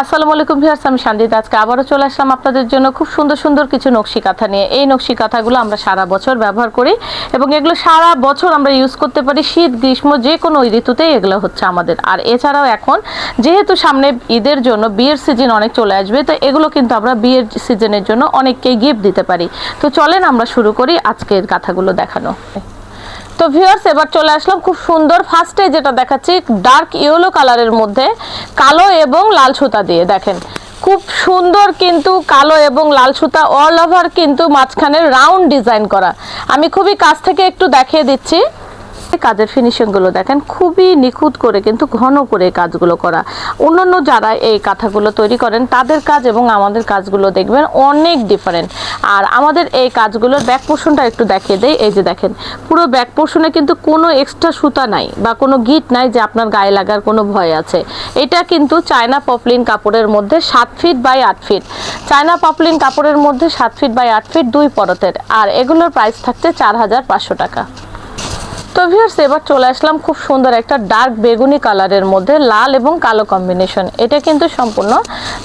আসসালামু আলাইকুম ভিউয়ার্স, আমি শান্তিত আজকে আবারও চলে আসলাম আপনাদের জন্য খুব সুন্দর সুন্দর কিছু নকশি কাঁথা নিয়ে। এই নকশি কাঁথাগুলো আমরা সারা বছর ব্যবহার করি এবং এগুলো সারা বছর আমরা ইউজ করতে পারি। শীত, গ্রীষ্ম, যে কোনো ঋতুতেই এগুলো হচ্ছে আমাদের। আর এছাড়াও এখন যেহেতু সামনে ঈদের জন্য বিয়ের সিজন অনেক চলে আসবে, তো এগুলো কিন্তু আমরা বিয়ের সিজনের জন্য অনেককেই গিফট দিতে পারি। তো চলেন আমরা শুরু করি আজকের কাঁথাগুলো দেখানো। তো ভিউয়ার্স এবার চলে আসলাম খুব সুন্দর ফার্স্টে যেটা দেখাচ্ছি ডার্ক ইয়েলো কালারের মধ্যে কালো এবং লাল সুতা দিয়ে। দেখেন, খুব সুন্দর কিন্তু কালো এবং লাল সুতা অল ওভার কিন্তু মাঝখানে রাউন্ড ডিজাইন করা। আমি খুবই কাছ থেকে একটু দেখিয়ে দিচ্ছি। কাজের ফিনিশিংগুলো দেখেন, খুবই নিখুঁত করে কিন্তু ঘন করে কাজগুলো করা। অন্যান্য যারা এই কাঁথাগুলো তৈরি করেন, তাদের কাজ এবং আমাদের কাজগুলো দেখবেন অনেক ডিফারেন্ট আর আমাদের এই কাজগুলোর ব্যাক পোর্শনটা একটু দেখিয়ে দেয় এই যে দেখেন, পুরো ব্যাক পোর্শনে কিন্তু কোনো এক্সট্রা সুতা নাই বা কোনো গিট নাই যে আপনার গায়ে লাগার কোনো ভয় আছে। এটা কিন্তু চায়না পপলিন কাপড়ের মধ্যে সাত ফিট বাই আট ফিট চায়না পপলিন কাপড়ের মধ্যে সাত ফিট বাই আট ফিট দুই পরতের। আর এগুলোর প্রাইস থাকছে চার হাজার পাঁচশো টাকা। তো ভিউয়ার্স, এবার চলে আসলাম খুব সুন্দর একটা ডার্ক বেগুনি কালারের মধ্যে, লাল এবং কালো কম্বিনেশন এটা কিন্তু সম্পূর্ণ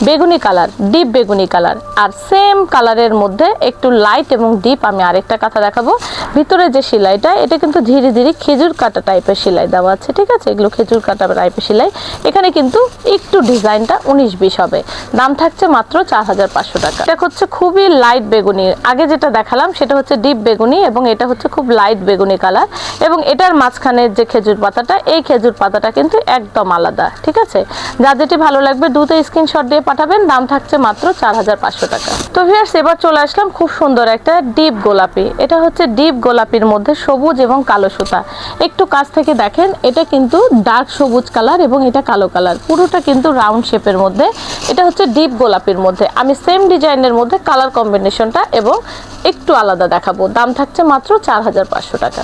বেগুনি কালার ডিপ বেগুনি কালার আর সেম কালারের মধ্যে একটু লাইট এবং ডিপ আমি আরেকটা কথা দেখাবো। ভিতরে যে সেলাইটা, এটা কিন্তু ধীরে ধীরে খেজুর কাটা টাইপের সেলাই দেওয়া আছে, ঠিক আছে? এগুলো খেজুর কাটা টাইপের সেলাই। এখানে কিন্তু একটু ডিজাইনটা উনিশ বিশ হবে। দাম থাকছে মাত্র চার হাজার পাঁচশো টাকা। এটা হচ্ছে খুবই লাইট বেগুনি। আগে যেটা দেখালাম, সেটা হচ্ছে ডিপ বেগুনি এবং এটা হচ্ছে খুব লাইট বেগুনি কালার এবং এটার মাঝখানে যে খেজুর পাতাটা, এই খেজুর পাতাটা কিন্তু একদম আলাদা, ঠিক আছে? যা যেটি ভালো লাগবে দুটো স্ক্রিনশট দিয়ে পাঠাবেন, দাম থাকছে মাত্র চার হাজার পাঁচশো টাকা। তো ভিয়ার্স এবার চলে আসলাম খুব সুন্দর একটা ডিপ গোলাপি। এটা হচ্ছে ডিপ গোলাপির মধ্যে সবুজ এবং কালো সুতা। একটু কাছ থেকে দেখেন, এটা কিন্তু ডার্ক সবুজ কালার এবং এটা কালো কালার পুরোটা কিন্তু রাউন্ড শেপের মধ্যে। এটা হচ্ছে ডিপ গোলাপির মধ্যে। আমি সেম ডিজাইনের মধ্যে কালার কম্বিনেশনটা এবং একটু আলাদা দেখাবো। দাম থাকছে মাত্র চার হাজার পাঁচশো টাকা।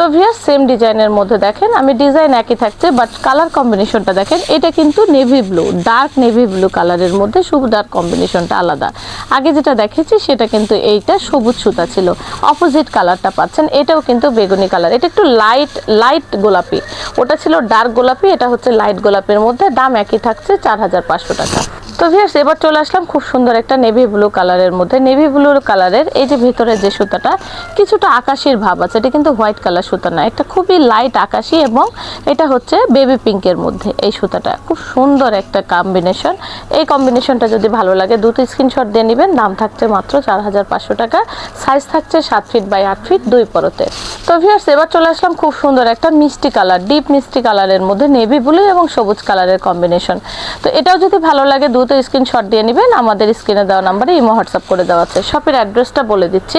তো সেম ডিজাইনের মধ্যে দেখেন। আমি ডিজাইন একই থাকছে বাট কালার কম্বিনেশনটা দেখেন, এটা কিন্তু navy blue dark navy blue কালারের মধ্যে ডার্ক কম্বিনেশনটা আলাদা। আগে যেটা দেখেছি, সেটা কিন্তু এইটা সবুজ সুতা ছিল। অপোজিট কালারটা পাচ্ছেন, এটাও কিন্তু বেগুনি কালার এটা একটু লাইট লাইট গোলাপি। ওটা ছিল ডার্ক গোলাপি, এটা হচ্ছে লাইট গোলাপের মধ্যে, দাম একই থাকছে চার হাজার পাঁচশো টাকা। তো ভিয়ার্স এবার চলে আসলাম খুব সুন্দর একটা নেভি ব্লু কালারের মধ্যে। নেভি ব্লু কালারের এই যে ভিতরে যে সুতাটা, কিছুটা আকাশির ভাব আছে। এটা কিন্তু হোয়াইট কালার সুতা না, এটা খুবই লাইট আকাশি এবং এটা হচ্ছে বেবি পিঙ্কের মধ্যে এই সুতাটা। খুব সুন্দর একটা কম্বিনেশন এই কম্বিনেশনটা যদি ভালো লাগে দুটো স্ক্রিনশট দিয়ে নেবেন। দাম থাকছে মাত্র চার হাজার পাঁচশো টাকা। সাইজ থাকছে সাত ফিট বাই আট ফিট দুই পরতে। তো ভিয়ার্স এবার চলে আসলাম খুব সুন্দর একটা মিষ্টি কালার ডিপ মিষ্টি কালারের মধ্যে নেভি ব্লু এবং সবুজ কালারের কম্বিনেশন তো এটাও যদি ভালো লাগে, দ্রুত স্ক্রিনশট দিয়ে নেবেন। আমাদের স্ক্রিনে দেওয়া নাম্বারে ইমো, হোয়াটসঅ্যাপ করে দেওয়া আছে। শপের অ্যাড্রেসটা বলে দিচ্ছি।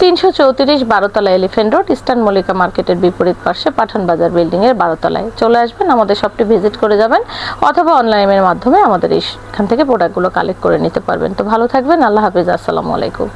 তিনশো চৌত্রিশ বারোতলা এলিফেন্ট রোড ইস্টার্ন মল্লিকা মার্কেটের বিপরীত পাশে পাঠান বাজার বিল্ডিংয়ের বারোতলায়। চলে আসবেন, আমাদের শপটি ভিজিট করে যাবেন অথবা অনলাইনের মাধ্যমে আমাদের এখান থেকে প্রোডাক্টগুলো কালেক্ট করে নিতে পারবেন। তো ভালো থাকবেন, আল্লাহ হাফিজ, আসসালামু আলাইকুম।